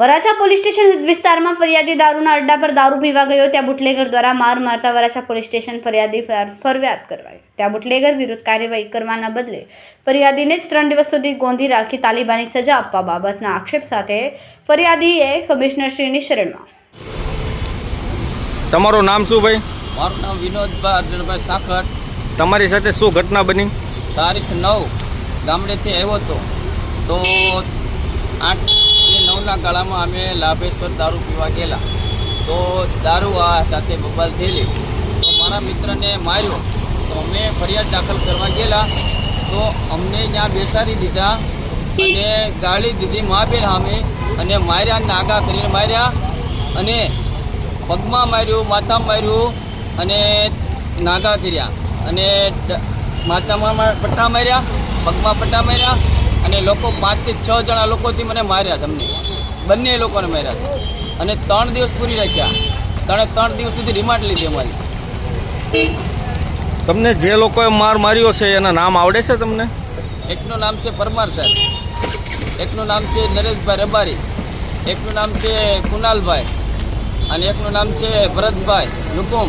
Varachha police station વિસ્તારમાં ફરિયાદી દારૂના અડ્ડા પર દારૂ પીવા ગયો. ત્યાં બુટલેગર દ્વારા માર મારતા વરાછા પોલીસ સ્ટેશન ફરિયાદી ફરિયાદ કરવાઈ. ત્યાં બુટલેગર વિરુદ્ધ કાર્યવાહી કરવાના બદલે ફરિયાદીને જ ત્રણ દિવસ સુધી ગોંધી રાખી તાલિબાની સજા આપવા બાબતના આક્ષેપ સાથે ફરિયાદીએ કમિશનરશ્રીની શરણમાં. તમારું નામ શું ભાઈ? મારું નામ વિનોદભાઈ અર્જુનભાઈ સાખટ તમારી સાથે શું ઘટના બની? તારીખ નવ ગામડેથી આવ્યો હતો. તો આઠથી નવના ગાળામાં અમે લાભેશ્વર દારૂ પીવા ગયેલા. તો દારૂ આ સાથે બબાલ થયેલી તો મારા મિત્રને માર્યો. તો અમે ફરિયાદ દાખલ કરવા ગયેલા. તો અમને ત્યાં બેસાડી દીધા અને ગાળી દીધી માપેલ સામે અને માર્યા, નાગા કરીને માર્યા અને પગમાં માર્યું માથા માર્યું અને નાગા કર્યા. અને માથામાં પટ્ટા માર્યા, પગમાં પટ્ટા માર્યા અને લોકો પાંચથી છ જણા લોકોથી મને માર્યા તમને બંને લોકોને માર્યા છે. અને ત્રણ દિવસ પૂરી રાખ્યા. ત્રણે ત્રણ દિવસ સુધી રિમાન્ડ લીધી અમારી. તમને જે લોકોએ માર માર્યો છે એના નામ આવડે છે તમને? એકનું નામ છે પરમાર સાહેબ. એકનું નામ છે નરેશભાઈ રબારી. એકનું નામ છે કુનાલભાઈ અને એકનું નામ છે ભરતભાઈ નુકુમ